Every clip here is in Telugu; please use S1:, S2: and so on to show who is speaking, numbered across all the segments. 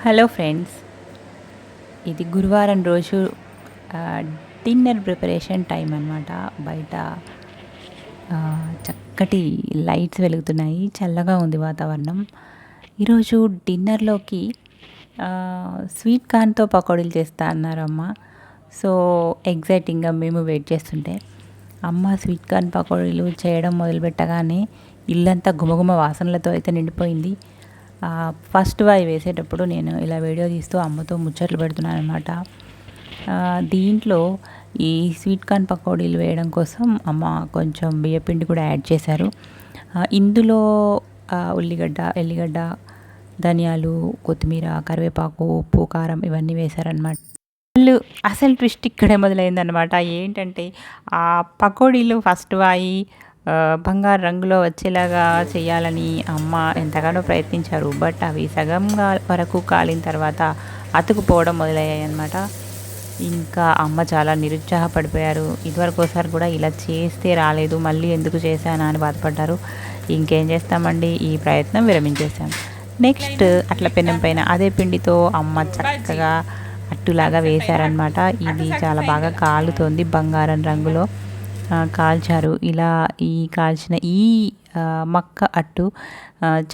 S1: హలో ఫ్రెండ్స్ ఇది గురువారం రోజు డిన్నర్ ప్రిపరేషన్ టైం అనమాట బయట చక్కటి లైట్స్ వెలుగుతున్నాయి చల్లగా ఉంది వాతావరణం. ఈరోజు డిన్నర్లోకి స్వీట్ కార్న్తో పకోడీలు చేస్తా అన్నారు అమ్మ. సో ఎగ్జైటింగ్గా మేము వెయిట్ చేస్తుంటే అమ్మ స్వీట్ కార్న్ పకోడీలు చేయడం మొదలుపెట్టగానే ఇల్లంతా గుమగుమ వాసనలతో అయితే నిండిపోయింది. ఫస్ట్ వాయి వేసేటప్పుడు నేను ఇలా వీడియో తీస్తూ అమ్మతో ముచ్చట్లు పెడుతున్నాను అనమాట దీంట్లో ఈ స్వీట్ కార్న్ పకోడీలు వేయడం కోసం అమ్మ కొంచెం బియ్యపిండి కూడా యాడ్ చేశారు. ఇందులో ఉల్లిగడ్డ ఎల్లిగడ్డ ధనియాలు కొత్తిమీర కరివేపాకు ఉప్పు కారం ఇవన్నీ వేశారనమాట అసలు అసలు ట్విస్ట్ ఇక్కడే మొదలైందనమాట ఏంటంటే ఆ పకోడీలు ఫస్ట్ వాయి బంగారు రంగులో వచ్చేలాగా చేయాలని అమ్మ ఎంతగానో ప్రయత్నించారు. బట్ అవి సగంగా వరకు కాలిన తర్వాత అతుకుపోవడం మొదలయ్యాయి అన్నమాట. ఇంకా అమ్మ చాలా నిరుత్సాహపడిపోయారు. ఇదివరకు ఒకసారి కూడా ఇలా చేస్తే రాలేదు మళ్ళీ ఎందుకు చేశానా అని బాధపడ్డారు. ఇంకేం చేస్తామండి? ఈ ప్రయత్నం విరమించేశాం. నెక్స్ట్ అట్ల పెనం పైన అదే పిండితో అమ్మ చక్కగా అట్టులాగా వేశారనమాట ఇది చాలా బాగా కాలుతోంది బంగారం రంగులో. కాల్చారు. ఇలా ఈ కాల్చిన ఈ మక్క అట్టు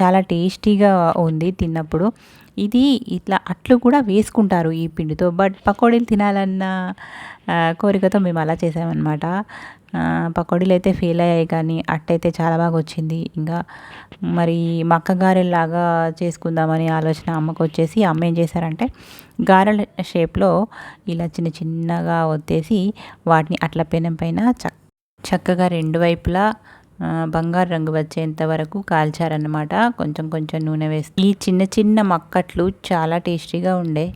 S1: చాలా టేస్టీగా ఉంది తిన్నప్పుడు. ఇది ఇట్లా అట్లు కూడా వేసుకుంటారు ఈ పిండితో. బట్ పకోడీలు తినాలన్న కోరికతో మేము అలా చేసామన్నమాట పకోడీలు అయితే ఫెయిల్ అయ్యాయి కానీ అట్టయితే చాలా బాగా వచ్చింది. ఇంకా మరి మక్క గారెల్లాగా చేసుకుందామని ఆలోచన అమ్మకు వచ్చేసి అమ్మ ఏం చేశారంటే గారెల షేప్లో ఇలా చిన్న చిన్నగా ఒత్తేసి వాటిని అట్ల పెనం పైన చక్క చక్కగా రెండు వైపులా బంగారు రంగు వచ్చేంత వరకు కాల్చారనమాట కొంచెం కొంచెం నూనె వేసి. ఈ చిన్న చిన్న మక్కట్లు చాలా టేస్టీగా ఉండే.